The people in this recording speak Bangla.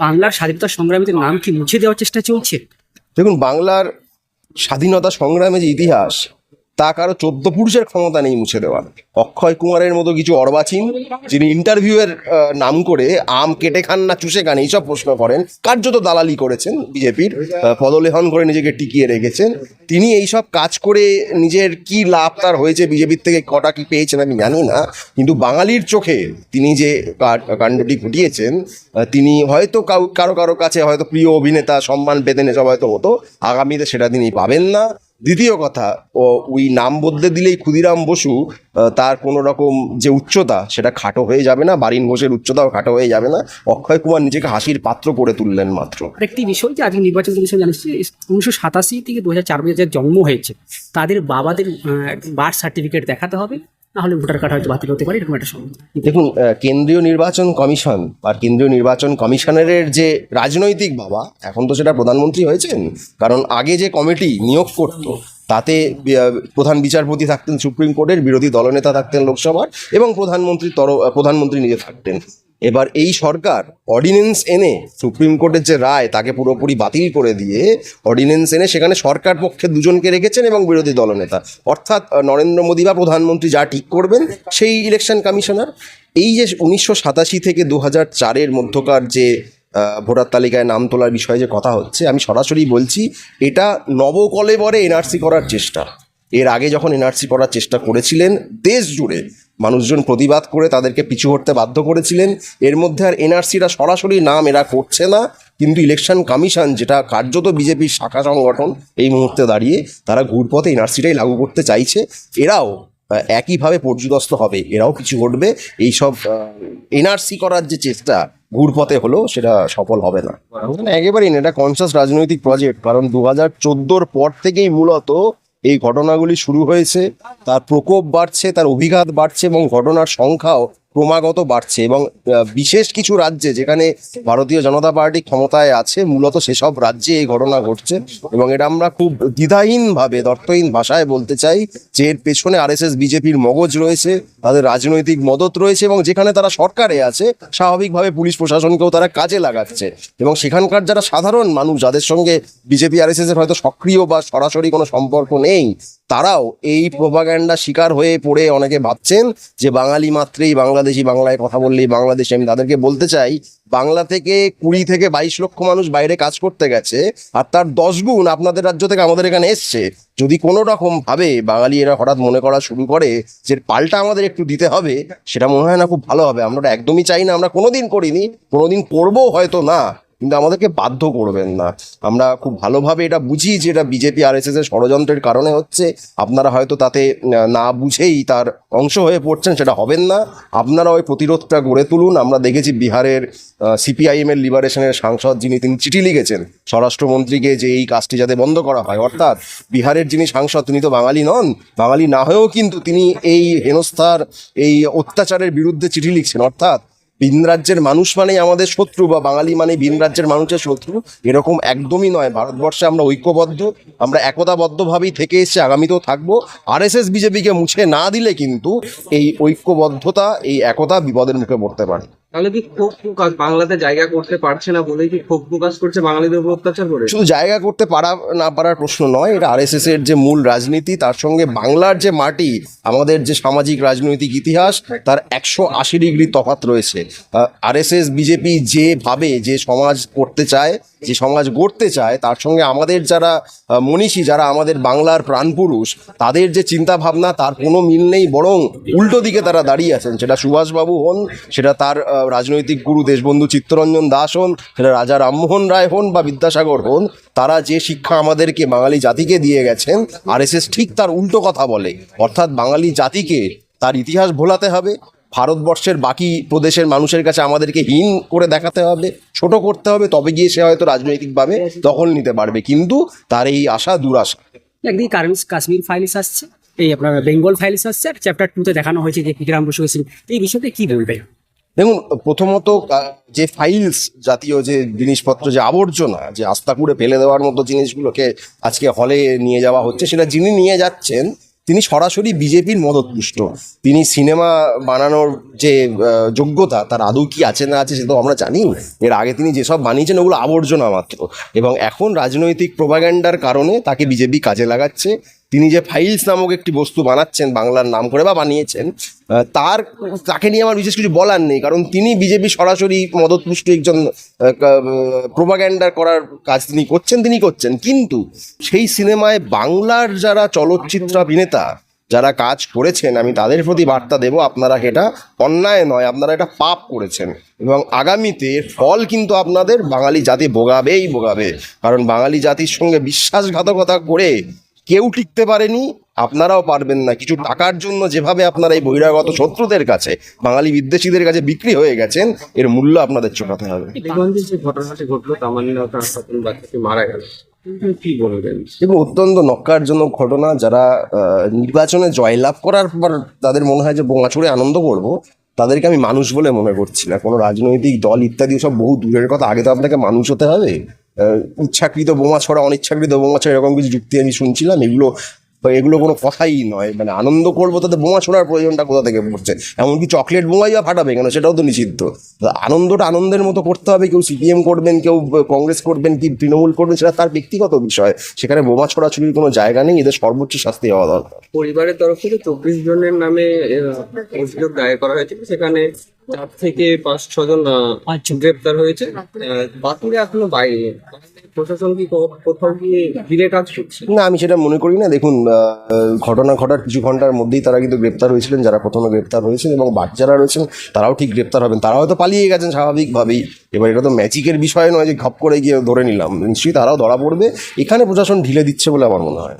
বাংলার স্বাধীনতা সংগ্রামীদের নাম কি মুছে দেওয়ার চেষ্টা চলছে? দেখুন, বাংলার স্বাধীনতা সংগ্রামের যে ইতিহাস তা কারও চোদ্দ পুরুষের ক্ষমতা নেই মুছে দেওয়ার। অক্ষয় কুমারের মতো কিছু অর্বাচীন, যিনি ইন্টারভিউয়ের নাম করে আম কেটে খান না চুষে খান, এইসব প্রশ্ন করেন। কার্যত দালালি করেছেন বিজেপির পদলেহন করে নিজেকে টিকিয়ে রেখেছেন। তিনি এইসব কাজ করে নিজের কি লাভ তার হয়েছে বিজেপির থেকে, কটা কি পেয়েছেন আমি জানি না। কিন্তু বাঙালির চোখে তিনি যে কাণ্ডটি ঘটিয়েছেন তিনি হয়তো কারও কারও কাছে হয়তো প্রিয় অভিনেতা সম্মান পেতেন এসব হয়তো হতো, আগামীতে সেটা তিনি পাবেন না। দ্বিতীয় কথা, ও, ওই নাম বদলে দিলেই ক্ষুদিরাম বসু তার কোনো রকম যে উচ্চতা, সেটা খাটো হয়ে যাবে না, বারিন ঘোষের উচ্চতাও খাটো হয়ে যাবে না। অক্ষয় কুমার নিজেকে হাসির পাত্র করে তুললেন মাত্র। একটি বিষয় যে আজকে নির্বাচন কমিশন জানিয়েছে উনিশশো সাতাশি থেকে দু হাজার চার জন্ম হয়েছে। তাদের বাবাদের বার্থ সার্টিফিকেট দেখাতে হবে। নাহলে ভোটার কার্ড হয়তো বাতিল হতে পারে, এরকম একটা দেখুন কেন্দ্রীয় নির্বাচন কমিশন আর কেন্দ্রীয় নির্বাচন কমিশনারের যে রাজনৈতিক বাবা, এখন তো সেটা প্রধানমন্ত্রী হয়েছেন, কারণ আগে যে কমিটি নিয়োগ করত, তাতে প্রধান বিচারপতি থাকতেন, সুপ্রিম কোর্টের বিরোধী দলনেতা থাকতেন লোকসভার এবং প্রধানমন্ত্রী তর, প্রধানমন্ত্রী নিজে থাকতেন। এবার এই সরকার অর্ডিন্যান্স এনে সুপ্রিম কোর্টের যে রায়, তাকে পুরোপুরি বাতিল করে দিয়ে অর্ডিন্যান্স এনে সেখানে সরকার পক্ষে দুজনকে রেখেছেন এবং বিরোধী দলনেতা। অর্থাৎ নরেন্দ্র মোদী বা প্রধানমন্ত্রী যা ঠিক করবেন, সেই ইলেকশন কমিশনার। এই যে উনিশশো সাতাশি থেকে দু হাজার চারের মধ্যকার যে ভোটার তালিকায় নাম তোলার বিষয়ে যে কথা হচ্ছে, আমি সরাসরি বলছি, এটা নবকলেবরে এনআরসি করার চেষ্টা। এর আগে যখন এনআরসি করার চেষ্টা করেছিলেন, দেশ জুড়ে মানুষজন প্রতিবাদ করে তাদেরকে পিছু হটতে বাধ্য করেছিলেন। এর মধ্যে আর এনআরসিরা সরাসরি নাম এরা করছে না, কিন্তু ইলেকশন কমিশন যেটা কার্যত বিজেপির শাখা সংগঠন, এই মুহূর্তে দাঁড়িয়ে তারা ঘুরপথে এনআরসিটাই লাগু করতে চাইছে। এরাও একইভাবে পর্যুদস্ত হবে, এরাও কিছু ঘটবে এইসব এনআরসি করার যে চেষ্টা ঘুরপথে হলো, সেটা সফল হবে না। একেবারেই না, এটা কনসাস রাজনৈতিক প্রজেক্ট কারণ দু হাজার পর থেকেই মূলত এই ঘটনাগুলি শুরু হয়েছে তার প্রকোপ বাড়ছে তার অভিঘাত বাড়ছে এবং ঘটনার সংখ্যাও ক্রমাগত বাড়ছে এবং বিশেষ কিছু রাজ্যে যেখানে ভারতীয় জনতা পার্টি ক্ষমতায় আছে, মূলত সেসব রাজ্যে এই ঘটনা ঘটছে এবং এটা আমরা খুব দ্বিধাহীনভাবে, দর্থহীন ভাষায় বলতে চাই যে এর পেছনে আরএসএস, বিজেপির মগজ রয়েছে, তাদের রাজনৈতিক মদত রয়েছে এবং যেখানে তারা সরকারে আছে, স্বাভাবিকভাবে পুলিশ প্রশাসনকেও তারা কাজে লাগাচ্ছে এবং সেখানকার যারা সাধারণ মানুষ, যাদের সঙ্গে বিজেপি, আরএসএস এর হয়তো সক্রিয় বা সরাসরি কোনো সম্পর্ক নেই তারাও এই প্রোপাগ্যান্ডা শিকার হয়ে পড়ে অনেকে ভাবছেন যে বাঙালি মাত্রেই বাংলাদেশি বাংলায় কথা বললেই বাংলাদেশে আমি তাদেরকে বলতে চাই, বাংলা থেকে কুড়ি থেকে বাইশ লক্ষ মানুষ বাইরে কাজ করতে গেছে আর তার দশ গুণ আপনাদের রাজ্য থেকে আমাদের এখানে এসছে। যদি কোনো রকম ভাবে বাঙালি এরা হঠাৎ মনে করা শুরু করে যে পাল্টা আমাদের একটু দিতে হবে, সেটা মনে হয় না খুব ভালো হবে। আমরা একদমই চাই না, আমরা কোনোদিন করিনি, কোনোদিন করব হয়তো না। কিন্তু আমাদেরকে বাধ্য করবেন না। আমরা খুব ভালোভাবে এটা বুঝি যে এটা বিজেপি আর এস এর ষড়যন্ত্রের কারণে হচ্ছে। আপনারা হয়তো তাতে না বুঝেই তার অংশ হয়ে পড়ছেন, সেটা হবেন না। আপনারা ওই প্রতিরোধটা গড়ে তুলুন। আমরা দেখেছি বিহারের সিপিআইএম এর লিবারেশনের সাংসদ যিনি, তিনি চিঠি লিখেছেন। স্বরাষ্ট্রমন্ত্রীকে যে এই কাজটি যাতে বন্ধ করা হয়। অর্থাৎ বিহারের যিনি সাংসদ, তিনি তো বাঙালি নন। বাঙালি না হয়েও কিন্তু তিনি এই হেনস্থার, এই অত্যাচারের বিরুদ্ধে চিঠি লিখছেন। অর্থাৎ ভিন রাজ্যের মানুষ মানেই আমাদের শত্রু বা বাঙালি মানে ভিন রাজ্যের মানুষের শত্রু। এরকম একদমই নয়। ভারতবর্ষে আমরা ঐক্যবদ্ধ, আমরা একতাবদ্ধভাবেই থেকে এসে আগামীতেও থাকব। এস বিজেপিকে মুছে না দিলে কিন্তু এই ঐক্যবদ্ধতা, এই একতা বিপদের মুখে পড়তে পারে। তাহলে কি ক্ষোভ প্রকাশ বাংলাতে জায়গা করতে পারছে না বলেই কি ক্ষোভ প্রকাশ করছে বাঙালিদের উপর অত্যাচার করে? শুধু জায়গা করতে পারা, না পারার প্রশ্ন নয়, এটা আরএসএস এর যে মূল রাজনীতি, তার সঙ্গে বাংলার যে মাটি, আমাদের যে সামাজিক রাজনৈতিক ইতিহাস, তার একশো আশি ডিগ্রি তফাত রয়েছে। আরএসএস, বিজেপি যেভাবে যে সমাজ করতে চায় যে সমাজ গড়তে চায়, তার সঙ্গে আমাদের যারা মনীষী, যারা আমাদের বাংলার প্রাণপুরুষ, তাদের যে চিন্তা ভাবনা তার কোনো মিল নেই, বরং উল্টো দিকে তারা দাঁড়িয়ে আছেন। সেটা সুভাষবাবু হন, সেটা তার রাজনৈতিক গুরু দেশবন্ধু চিত্তরঞ্জন দাস হন, সেটা রাজা রামমোহন রায় হন বা বিদ্যাসাগর হন, তারা যে শিক্ষা আমাদেরকে বাঙালি জাতিকে দিয়ে গেছেন আরএসএস ঠিক তার উল্টো কথা বলে। অর্থাৎ বাঙালি জাতিকে তার ইতিহাস ভোলাতে হবে ভারতবর্ষের বাকি প্রদেশের মানুষের কাছে আমাদেরকে হীন করে দেখাতে হবে ছোট করতে হবে তবে গিয়ে সে হয়তো রাজনৈতিকভাবে দখল নিতে পারবে। কিন্তু তার এই আশা দুরাশা। একদিকে কারেন্ট কাশ্মীর ফাইলস আসছে এই আপনার বেঙ্গল ফাইলস আসছে আর চ্যাপ্টার টুতে দেখানো হয়েছে যে ক্ষুদিরাম বসু এই বিষয়তে কি বলবে? দেখুন প্রথমত যে ফাইলস জাতীয় যে জিনিসপত্র যে আবর্জনা যে আস্তাকুড়ে ফেলে দেওয়ার মতো জিনিসগুলোকে আজকে হলে নিয়ে যাওয়া হচ্ছে সেটা যিনি নিয়ে যাচ্ছেন তিনি সরাসরি বিজেপির মদতপুষ্ট। তিনি সিনেমা বানানোর যে যোগ্যতা, তার আদৌ কি আছে না আছে সে তো আমরা জানি। এর আগে তিনি যেসব বানিয়েছেন ওগুলো আবর্জনা মাত্র। এবং এখন রাজনৈতিক প্রোপাগ্যান্ডার কারণে তাকে বিজেপি কাজে লাগাচ্ছে। তিনি যে ফাইলস নামক একটি বস্তু বানাচ্ছেন, বাংলার নাম করে বা বানিয়েছেন তার, তাকে নিয়ে আমার বিশেষ কিছু বলার নেই। কারণ তিনি বিজেপি সরাসরি মদতপুষ্ট একজন প্রোপাগ্যান্ডার করার কাজ তিনি করছেন তিনি করছেন। কিন্তু সেই সিনেমায় বাংলার যারা চলচ্চিত্র অভিনেতা, যারা কাজ করেছেন, আমি তাদের প্রতি বার্তা দেব, আপনারা এটা অন্যায় নয়, আপনারা এটা পাপ করেছেন। এবং আগামীতে ফল কিন্তু আপনাদের বাঙালি জাতি ভোগাবেই ভোগাবে। কারণ বাঙালি জাতির সঙ্গে বিশ্বাসঘাতকতা করে কেউ টিকতে পারেনি আপনারাও পারবেন না। কিছু টাকার জন্য যেভাবে আপনারা এই বহিরাগত শত্রুদের কাছে বাঙালি বিদ্বেষীদের কাছে বিক্রি হয়ে গেছেন এর মূল্য আপনাদের চোখাতে হবে। দেগঞ্জে যে ঘটনাটি ঘটলো তামান্না তার বাচ্চাটি মারা গেল। কি বলবেন? এবং অত্যন্ত নক্কারজনক ঘটনা। যারা নির্বাচনে জয়লাভ করার পর তাদের মনে হয় যে বোমা ছুড়ে আনন্দ করব তাদেরকে আমি মানুষ বলে মনে করছি না। কোনো রাজনৈতিক দল ইত্যাদি সব বহু দূরের কথা আগে তো আপনাকে মানুষ হতে হবে। ইচ্ছাকৃত বোমা ছড়া অনিচ্ছাকৃত বোমা ছড়া এরকম কিছু যুক্তি আমি শুনছিলাম এগুলো এগুলো কোনো কথাই নয়। মানে আনন্দ করব তাতে বোমা ছোড়ার প্রয়োজনটা কোথা থেকে পড়ছে? এমনকি চকলেট বোমাই বা ফাটাবে কেন? সেটাও তো নিষিদ্ধ। আনন্দটা আনন্দের মতো করতে হবে। কেউ সিপিএম করবেন কেউ কংগ্রেস করবেন কি তৃণমূল করবেন সেটা তার ব্যক্তিগত বিষয়। সেখানে বোমা ছোড়াছুরির কোনো জায়গা নেই। এদের সর্বোচ্চ শাস্তি হওয়া দরকার। পরিবারের তরফ থেকে চব্বিশ জনের নামে অভিযোগ দায়ের করা হয়েছে সেখানে চার থেকে পাঁচ ছজন পাঁচজন। গ্রেপ্তার হয়েছে। বাকিরা এখনও বাইরে। না, আমি সেটা মনে করি না। দেখুন ঘটনা ঘটার কিছু ঘণ্টার মধ্যেই তারা কিন্তু গ্রেপ্তার হয়েছিলেন, যারা প্রথমে গ্রেপ্তার হয়েছেন এবং বাকি যারা রয়েছেন, তারাও ঠিক গ্রেপ্তার হবেন। তারা হয়তো পালিয়ে গেছেন স্বাভাবিকভাবেই। এবার এটা তো ম্যাজিকের বিষয় নয় যে ঘপ করে গিয়ে ধরে নিলাম। নিশ্চয়ই তারাও ধরা পড়বে। এখানে প্রশাসন ঢিলে দিচ্ছে বলে আমার মনে হয়।